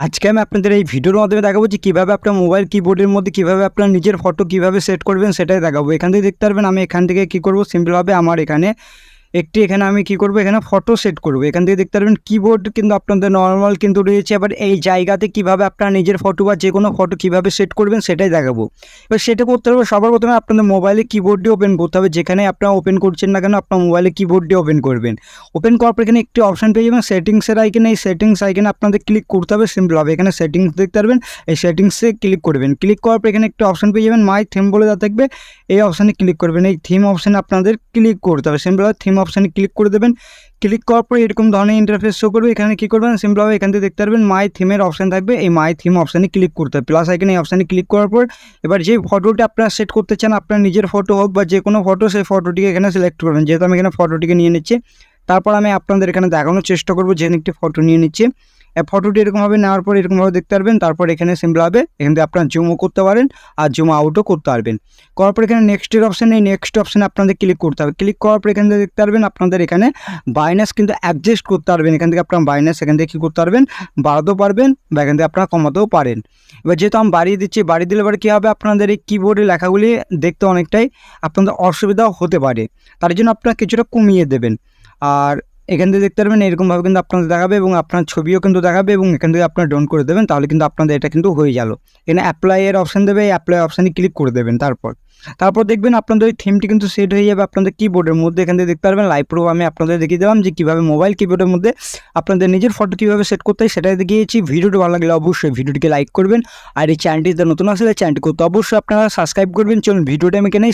আজকে আমি আপনাদের এই ভিডিওর মাধ্যমে দেখাবো যে কীভাবে আপনার মোবাইল কিবোর্ডের মধ্যে কীভাবে আপনার নিজের ফটো কীভাবে সেট করবেন সেটাই দেখাবো। এখান থেকে দেখতে পারবেন আমি এখান থেকে কী করব? সিম্পলভাবে আমার এখানে একটি এখানে আমি কি করব? এখানে ফটো সেট করব। এখান থেকে দেখতে পারবেন কিবোর্ড কিন্তু আপনাদের নর্মাল কিন্তু রয়েছে। আবার এই জায়গাতে কীভাবে আপনার নিজের ফটো বা যে কোনো ফটো কীভাবে সেট করবেন সেটাই দেখাবো। এবার সেটা করতে হবে, সবার প্রথমে আপনাদের মোবাইলে কিবোর্ডটি ওপেন করতে হবে। যেখানে আপনারা ওপেন করছেন না কেন, আপনার মোবাইলে কিবোর্ডটি ওপেন করবেন। ওপেন করার পর এখানে একটি অপশন পেয়ে যাবেন সেটিংসের আইকেনে এই সেটিংস আইকেনে আপনাদের ক্লিক করতে হবে সিম্পল হবে। এখানে সেটিংস দেখতে পারবেন, এই সেটিংসে ক্লিক করবেন। ক্লিক করার পর এখানে একটি অপশন পেয়ে যাবেন মাই থিম বলে যা থাকবে। এই অপশানে ক্লিক করবেন। এই থিম অপশানে আপনাদের ক্লিক করতে হবে সিম্পলভাবে থিম অপশানে ক্লিক করে দেবেন। ক্লিক করার পরে এরকম ধরনের ইন্টারফেস শো করবে। এখানে কী করবেন? সিম্পলভাবে এখান থেকে দেখতে পারবেন মাই থিমের অপশান থাকবে। এই মাই থিম অপশানে ক্লিক করতে হবে। প্লাস আইকনে এই অপশানে ক্লিক করার পর এবার যে ফটোটি আপনারা সেট করতে চান, আপনার নিজের ফটো হোক বা যে কোনো ফটো সেই ফটোটিকে এখানে সিলেক্ট করবেন। যেহেতু আমি এখানে ফটোটিকে নিয়ে নিচ্ছি, তারপর আমি আপনাদের এখানে দেখানোর চেষ্টা করব যেন একটি ফটো নিয়ে নিচ্ছি। ফটোটি এরকমভাবে নেওয়ার পর এরকমভাবে দেখতে পারবেন, তারপর এখানে সিম্পল হবে, এখান থেকে আপনারা জুমও করতে পারেন আর জুম আউটও করতে পারবেন। করার পর এখানে নেক্সটের অপশানে এই নেক্সট অপশানে আপনাদের ক্লিক করতে হবে। ক্লিক করার পর এখান থেকে দেখতে পারবেন আপনাদের এখানে বাইনাস কিন্তু অ্যাডজাস্ট করতে পারবেন। এখান থেকে আপনার বাইনাস এখান থেকে কী করতে পারবেন? বাড়াতেও পারবেন বা এখান থেকে আপনারা কমাতেও পারেন। এবার যেহেতু আমি বাড়িয়ে দিচ্ছি, বাড়িয়ে দিলে এবার কী হবে? আপনাদের এই কিবোর্ডের লেখাগুলি দেখতে অনেকটাই আপনাদের অসুবিধাও হতে পারে। তার জন্য আপনারা কিছুটা কমিয়ে দেবেন। আর এখান থেকে দেখতে পারবেন এরকমভাবে কিন্তু আপনাদের দেখাবে এবং আপনার ছবিও কিন্তু দেখাবে এবং এখান থেকে আপনার ডাউন করে দেবেন, তাহলে কিন্তু আপনাদের এটা কিন্তু হয়ে গেল। এখানে অ্যাপ্লাই এর অপশান দেবে, এই অ্যাপ্লাই অপশানে ক্লিক করে দেবেন তারপর। তারপর দেখবেন আপনাদের ওই থিমটি কিন্তু সেট হয়ে যাবে আপনাদের কিবোর্ডের মধ্যে। এখান থেকে দেখতে পারবেন লাইভ প্রো আমি আপনাদের দেখিয়ে দিলাম যে কীভাবে মোবাইল কিবোর্ডের মধ্যে আপনাদের নিজের ফটো কীভাবে সেট করতে হয় সেটাই দেখিয়েছি। ভিডিওটি ভালো লাগলে অবশ্যই ভিডিওটিকে লাইক করবেন। আর এই চ্যানেলটিতে নতুন আসলে চ্যানেলটি করতে অবশ্যই আপনারা সাবস্ক্রাইব করবেন। চলুন, ভিডিওটা আমি এখানেই